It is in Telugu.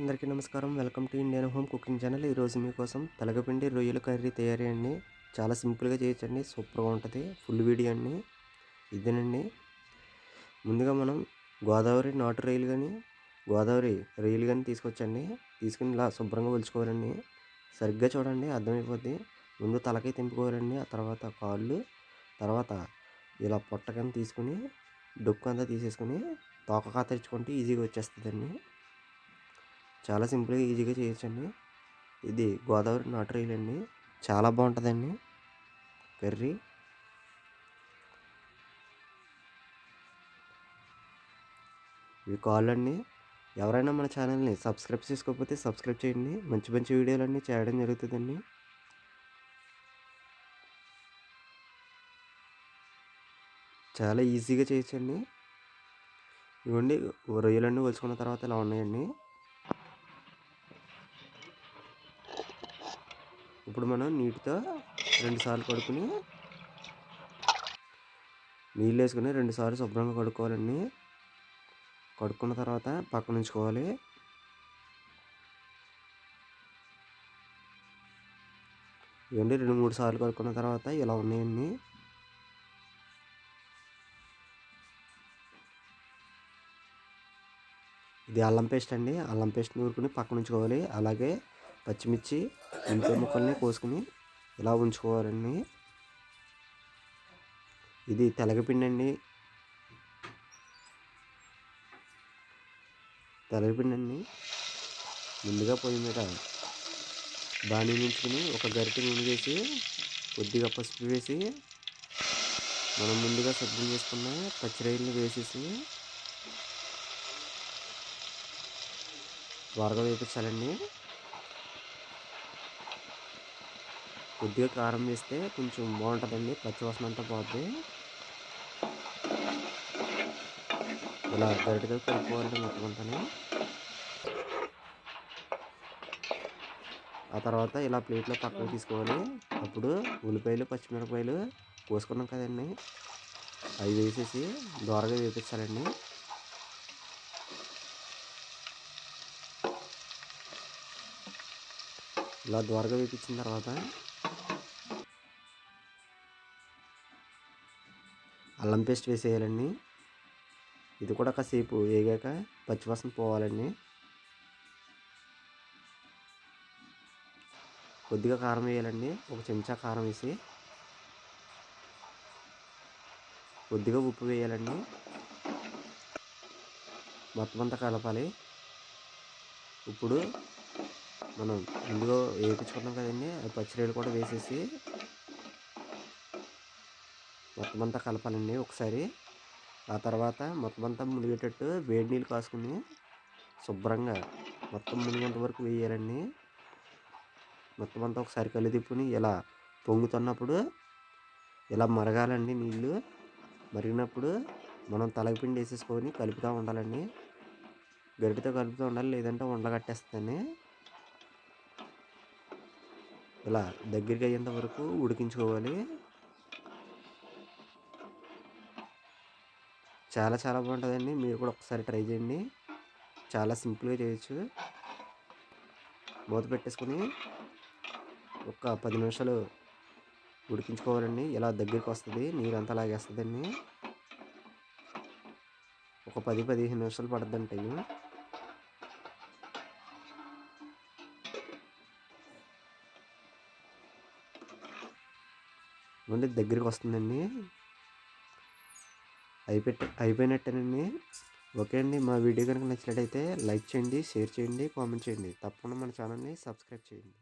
అందరికీ నమస్కారం. Welcome to Indian home cooking channel. ఈరోజు మీకోసం తెలగపిండి రొయ్యల కర్రీ తయారీ అండి చాలా సింపుల్గా చేయొచ్చండి సూపర్గా ఉంటుంది. ఫుల్ వీడియో అండి ఇదేనండి. ముందుగా మనం గోదావరి నాటు రొయ్యలు కానీ గోదావరి రొయ్యలు కానీ తీసుకొచ్చండి. తీసుకుని ఇలా శుభ్రంగా ఒలుచుకోవాలండి. సరిగ్గా చూడండి అర్థమైపోద్ది. ముందు తలకి తెంపుకోవాలండి. ఆ తర్వాత కాళ్ళు తర్వాత ఇలా పొట్టకని తీసుకుని డొక్కు అంతా తీసేసుకుని తోక కాతరించుకుంటే ఈజీగా వచ్చేస్తుందండి. చాలా సింపుల్గా ఈజీగా చేయొచ్చండి. ఇది గోదావరి నాటు రొయ్యలు అండి చాలా బాగుంటుందండి. కర్రీ. ఇవి కాళ్ళు అండి ఎవరైనా మన ఛానల్ని సబ్స్క్రైబ్ చేసుకోకపోతే సబ్స్క్రైబ్ చేయండి. మంచి మంచి వీడియోలన్నీ చేయడం జరుగుతుందండి. చాలా ఈజీగా చేయొచ్చండి. ఇవ్వండి రొయ్యలన్నీ వలుచుకున్న తర్వాత ఇలా ఉన్నాయండి? ఇప్పుడు మనం నీటితో రెండుసార్లు కడుక్కుని నీళ్ళు వేసుకుని రెండుసార్లు శుభ్రంగా కడుక్కోవాలండి. కడుక్కున్న తర్వాత పక్కన ఉంచుకోవాలి. ఇవన్నీ రెండు మూడు సార్లు కడుక్కున్న తర్వాత ఇలా ఉన్నాయండి. ఇది అల్లం పేస్ట్ అండి. అల్లం పేస్ట్ నూరుకుని పక్కన ఉంచుకోవాలి. అలాగే పచ్చిమిర్చి ఇంట్లో ముక్కల్ని కోసుకుని ఇలా ఉంచుకోవాలండి ఇది తెలగపిండి అండి తెలగపిండి అండి ముందుగా పొయ్యి మీద బాణీ నుంచుకుని ఒక గరిటె నూనె వేసి కొద్దిగా పసుపు వేసి మనం ముందుగా సిద్ధం చేసుకున్న పచ్చిరొయ్యల్ని వేసేసి త్వరగా వేపించాలండి కొద్దిగా కారం వేస్తే కొంచెం బాగుంటుందండి పచ్చివాసన అంతా పోద్ది. ఇలా గరిటగా కలుపుకోవాలి మొత్తం ఆ తర్వాత ఇలా ప్లేట్లో పక్కకు తీసుకోవాలి. అప్పుడు ఉల్లిపాయలు పచ్చిమిరపకాయలు కోసుకున్నాం కదండి. అవి వేసేసి దోరగా వేపించాలండి. ఇలా దోరగా వేపించిన తర్వాత అల్లం పేస్ట్ వేసేయాలండి. ఇది కూడా కాసేపు వేగాక పచ్చివాసన పోవాలండి. కొద్దిగా కారం వేయాలండి. ఒక చెంచా కారం వేసి కొద్దిగా ఉప్పు వేయాలండి. మొత్తం అంతా కలపాలి. ఇప్పుడు మనం ఇందులో వేయించుకున్నాం కదండి. అది పచ్చిరొయ్యలు కూడా వేసేసి మొత్తం అంతా కలపాలండి ఒకసారి. ఆ తర్వాత మొత్తం అంతా మునిగేటట్టు వేడి నీళ్ళు కాసుకుని శుభ్రంగా మొత్తం మునిగేంత వరకు వేయాలండి. మొత్తం అంతా ఒకసారి కళ్ళు తిప్పుని ఇలా పొంగుతున్నప్పుడు ఇలా మరగాలండి నీళ్ళు. మరిగినప్పుడు మనం తలగపిండి వేసేసుకొని కలుపుతూ ఉండాలండి. గరిటితో కలుపుతూ ఉండాలి లేదంటే ఉండగట్టేస్తుందని ఇలా దగ్గరికి అయ్యేంత వరకు ఉడికించుకోవాలి. చాలా చాలా బాగుంటుందండి. మీరు కూడా ఒకసారి ట్రై చేయండి. చాలా సింపుల్గా చేయొచ్చు. మూత పెట్టేసుకొని ఒక పది నిమిషాలు ఉడికించుకోవాలండి. ఇలా దగ్గరికి వస్తుంది నీరంతా లాగేస్తుందండి. ఒక పది పదిహేను నిమిషాలు పడుతుంది టైం నుండి దగ్గరికి వస్తుందండి. అయిపెట్టి అయిపోయినట్టేనండి. ఓకే అండి. మా వీడియో కనుక నచ్చినట్టయితే లైక్ చేయండి షేర్ చేయండి కామెంట్ చేయండి. తప్పకుండా మన ఛానల్ని సబ్స్క్రైబ్ చేయండి.